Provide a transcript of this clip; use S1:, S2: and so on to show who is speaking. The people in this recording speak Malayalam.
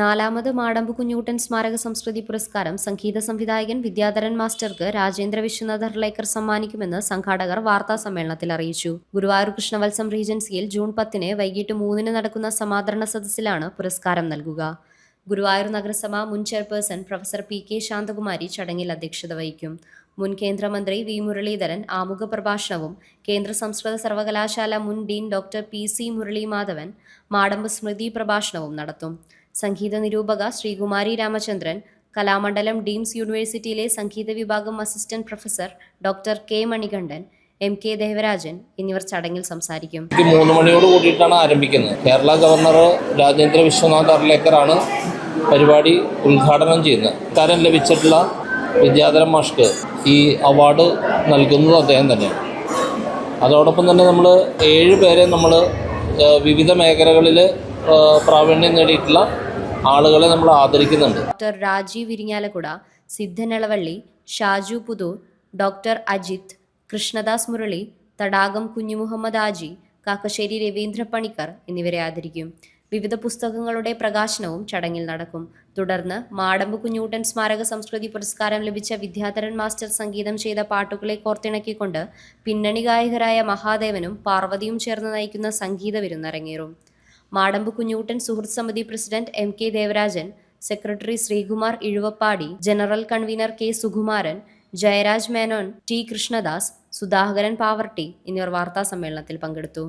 S1: നാലാമത് മാടമ്പ് കുഞ്ഞുകുട്ടൻ സ്മാരക സംസ്കൃതി പുരസ്കാരം സംഗീത സംവിധായകൻ വിദ്യാധരൻ മാസ്റ്റർക്ക് രാജേന്ദ്ര വിശ്വനാഥ് ഹർലേക്കർ സമ്മാനിക്കുമെന്ന് സംഘാടകർ വാർത്താ സമ്മേളനത്തിൽ അറിയിച്ചു. ഗുരുവായൂർ കൃഷ്ണവത്സം റീജൻസിയിൽ ജൂൺ പത്തിന് വൈകിട്ട് മൂന്നിന് നടക്കുന്ന സമാദരണ സദസ്സിലാണ് പുരസ്കാരം നൽകുക. ഗുരുവായൂർ നഗരസഭ മുൻ chairperson professor P K Santhakumari ചടങ്ങിൽ അധ്യക്ഷത വഹിക്കും. മുൻ കേന്ദ്രമന്ത്രി വി മുരളീധരൻ ആമുഖ പ്രഭാഷണവും കേന്ദ്ര സംസ്കൃത സർവകലാശാല മുൻ dean doctor P C Murali Madhavan Madampu സ്മൃതി പ്രഭാഷണവും നടത്തും. സംഗീത നിരൂപക ശ്രീകുമാരി രാമചന്ദ്രൻ കലാമണ്ഡലം ഡീംസ് യൂണിവേഴ്സിറ്റിയിലെ സംഗീത വിഭാഗം assistant professor doctor K Manikandan M K Devarajan എന്നിവർ ചടങ്ങിൽ സംസാരിക്കും.
S2: മൂന്ന് മണിയോട് കൂടിയിട്ടാണ് ആരംഭിക്കുന്നത്. കേരള ഗവർണർ രാജേന്ദ്ര വിശ്വനാഥ് അർലേക്കറാണ് പരിപാടി ഉദ്ഘാടനം ചെയ്യുന്നത്. തരം ലഭിച്ചിട്ടുള്ള വിദ്യാധരൻ മാഷ്ക്ക് ഈ അവാർഡ് നൽകുന്നത് അദ്ദേഹം തന്നെയാണ്. അതോടൊപ്പം തന്നെ നമ്മൾ ഏഴ് പേരെ നമ്മൾ വിവിധ മേഖലകളിൽ പ്രാവീണ്യം നേടിയിട്ടുള്ള ആളുകളെ നമ്മൾ ആദരിക്കുന്നുണ്ട്.
S1: ഡോക്ടർ രാജീവ് ഇരിങ്ങാലക്കുട സിദ്ധനളവള്ളി ഷാജു പുതൂർ ഡോക്ടർ അജിത് കൃഷ്ണദാസ് മുരളി തടാകം കുഞ്ഞുമുഹമ്മദ് ആജി കാക്കശ്ശേരി രവീന്ദ്ര പണിക്കർ എന്നിവരെ ആദരിക്കും. വിവിധ പുസ്തകങ്ങളുടെ പ്രകാശനവും ചടങ്ങിൽ നടക്കും. തുടർന്ന് മാടമ്പ് കുഞ്ഞൂട്ടൻ സ്മാരക സംസ്കൃതി പുരസ്കാരം ലഭിച്ച വിദ്യാധരൻ മാസ്റ്റർ സംഗീതം ചെയ്ത പാട്ടുകളെ കോർത്തിണക്കിക്കൊണ്ട് പിന്നണി ഗായകരായ മഹാദേവനും പാർവതിയും ചേർന്ന് നയിക്കുന്ന സംഗീത വിരുന്നരങ്ങേറും. മാടമ്പ് കുഞ്ഞൂട്ടൻ സുഹൃത്ത് സമിതി president M K Devarajan secretary Sreekumar Izhuvappady general convener K Sukumaran Jayaraj Menon T Krishnadas Sudhakaran Pavaratty എന്നിവർ വാർത്താ സമ്മേളനത്തിൽ പങ്കെടുത്തു.